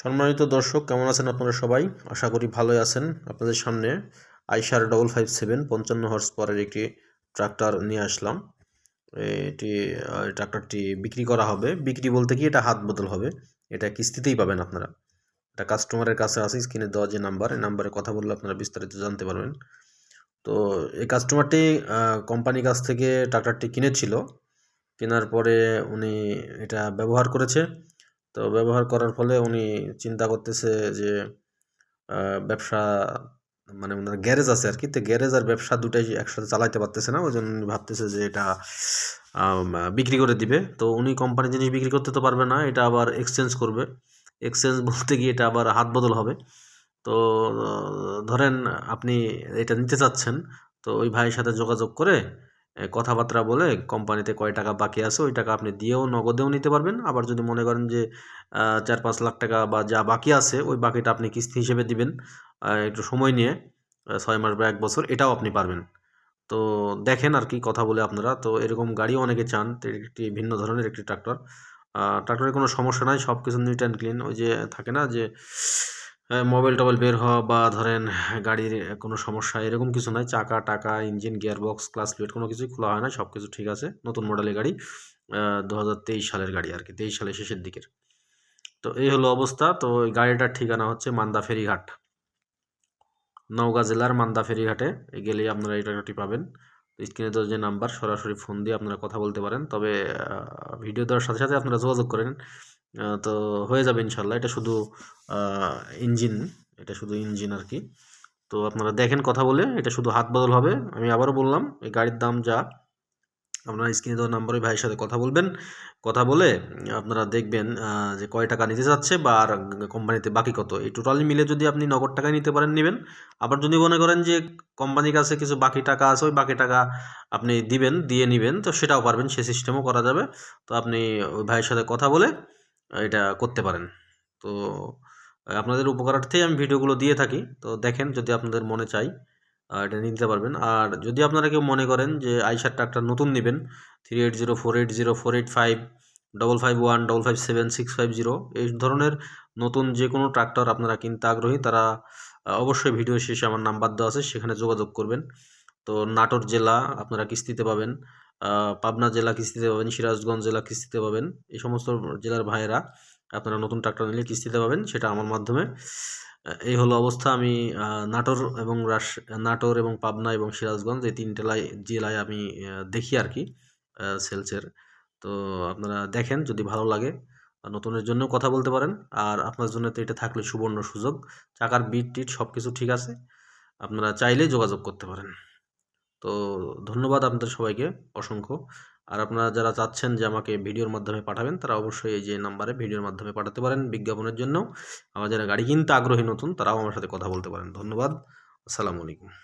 সম্মানিত দর্শক, কেমন আছেন আপনারা সবাই? আশা করি ভালোই আছেন। আপনাদের সামনে আইসার ডবল ফাইভ সেভেন পঞ্চান্ন হর্স পরের একটি ট্রাক্টর নিয়ে আসলাম। এটি ট্রাক্টরটি বিক্রি করা হবে। বিক্রি বলতে কি, এটা হাত বদল হবে। এটা কিস্তিতেই পাবেন আপনারা। এটা কাস্টমারের কাছে আছে স্ক্রিনে দেওয়া যে নাম্বার এই নাম্বারে কথা বললে আপনারা বিস্তারিত জানতে পারবেন। তো এই কাস্টমারটি কোম্পানির কাছ থেকে ট্রাক্টরটি কিনেছিল। কেনার পরে উনি এটা ব্যবহার করেছে। তো ব্যবহার করার ফলে উনি চিন্তা করতেছে যে ব্যবসা মানে ওনার গ্যারেজ আছে আর কি। তো গ্যারেজ আর ব্যবসা দুটাই একসাথে চালাইতে পারতেছে না। ওই জন্য উনি ভাবতেছে যে এটা বিক্রি করে দিবে। তো উনি কোম্পানির জিনিস বিক্রি করতে তো পারবে না, এটা আবার এক্সচেঞ্জ করবে। এক্সচেঞ্জ বলতে গিয়ে এটা আবার হাত বদল হবে। তো, ধরেন আপনি এটা নিতে চাচ্ছেন, তো ওই ভাইয়ের সাথে যোগাযোগ করে কথাবার্তা বলে কোম্পানিতে কয় টাকা বাকি আছে, ওই টাকা আপনি দিয়েও নগদেও নিতে পারবেন। আবার যদি মনে করেন যে চার পাঁচ লাখ টাকা বা যা বাকি আছে, ওই বাকিটা আপনি কিস্তি হিসেবে দিবেন একটু সময় নিয়ে ছয় মাস বা এক বছর, এটাও আপনি পারবেন। তো দেখেন আর কি কথা বলে আপনারা। তো এরকম গাড়িও অনেকে চান একটি ভিন্ন ধরনের একটি ট্রাক্টর। ট্রাক্টরের কোনো সমস্যা নাই সব কিছু নিট অ্যান্ড ক্লিন ওই যে থাকে না যে মোবাইল টোবাইল বের হওয়া বা ধরেন গাড়ির কোনো সমস্যা, এরকম কিছু নয়। চাকা, টাকা ইঞ্জিন গিয়ারবক্স ক্লাস প্লেট কোনো কিছুই খোলা হয় না সব কিছু ঠিক আছে। নতুন মডেলের গাড়ি দু হাজার তেইশ সালের গাড়ি আর কি, তেইশ সালের শেষের দিকের। তো এই হলো অবস্থা। তো এই গাড়িটার ঠিকানা হচ্ছে মান্দা ফেরিঘাট। নওগাঁ জেলার মান্দা ফেরিঘাটে গেলেই আপনারা এই টাকাটি পাবেন। স্ক্রিনে দেওয়া যে নাম্বার, সরাসরি ফোন দিয়ে আপনারা কথা বলতে পারেন। তবে ভিডিও দেওয়ার সাথে সাথে আপনারা যোগাযোগ করেন তো হয়ে যাবে ইনশাল্লাহ এটা শুধু ইঞ্জিন এটা শুধু ইঞ্জিন আর কি। তো আপনারা দেখেন কথা বলে, এটা শুধু হাত বদল হবে। আমি আবারও বললাম, এই গাড়ির দাম যা আপনারা স্ক্রিনে দেওয়া নাম্বারে ভাইয়ের সাথে কথা বলবেন। কথা বলে, আপনারা দেখবেন যে কয় টাকা নিতে চাচ্ছে বা আর কোম্পানিতে বাকি কত। এই টোটালি মিলে যদি আপনি নগদ টাকায় নিতে পারেন, নেবেন। আবার যদি মনে করেন যে কোম্পানির কাছে কিছু বাকি টাকা আছে, ওই বাকি টাকা আপনি দিবেন, দিয়ে নেবেন, তো সেটাও পারবেন, সে সিস্টেমও করা যাবে। তো আপনি ওই ভাইয়ের সাথে কথা বলে এটা করতে পারেন। তো আপনাদের উপকারার্থেই আমি ভিডিওগুলো দিয়ে থাকি। তো দেখেন যদি আপনাদের মনে চাই এটা নিতে পারবেন। আর যদি আপনারা কেউ মনে করেন যে আইসার ট্রাক্টর নতুন নেবেন three eight zero four eight zero four eight five double five one double five seven six five zero এই ধরনের নতুন যে কোনো ট্রাক্টর আপনারা কিনতে আগ্রহী, তারা অবশ্যই ভিডিও শেষে আমার নাম্বার দেওয়া আছে, সেখানে যোগাযোগ করবেন। তো নাটোর জেলা আপনারা কিস্তিতে পাবেন। পাবনা জেলা কিস্তিতে পাবেন, সিরাজগঞ্জ জেলা কিস্তিতে পাবেন। এই সমস্ত জেলার ভাইয়েরা আপনারা নতুন ট্রাক্টর নিলে কিস্তিতে পাবেন, সেটা আমার মাধ্যমে। এই হলো অবস্থা। আমি নাটোর এবং রাস, নাটোর এবং পাবনা এবং সিরাজগঞ্জ এই তিনটে জেলায় আমি দেখি আর কি সেলসের। তো আপনারা দেখেন, যদি ভালো লাগে নতুনের জন্য কথা বলতে পারেন। আর আপনার জন্য তো এটা থাকলে সুবর্ণ সুযোগ। চাকার বিট টিট সব কিছু ঠিক আছে। আপনারা চাইলেই যোগাযোগ করতে পারেন। তো ধন্যবাদ আপনাদের সবাইকে অসংখ্য। আর আপনারা যারা চাচ্ছেন যে আমাকে ভিডিওর মাধ্যমে পাঠাবেন, তারা অবশ্যই এই যে নাম্বারে ভিডিওর মাধ্যমে পাঠাতে পারেন বিজ্ঞাপনের জন্য আমার যারা গাড়ি কিনতে আগ্রহী নতুন, তারাও আমার সাথে কথা বলতে পারেন। ধন্যবাদ। আসসালামু আলাইকুম।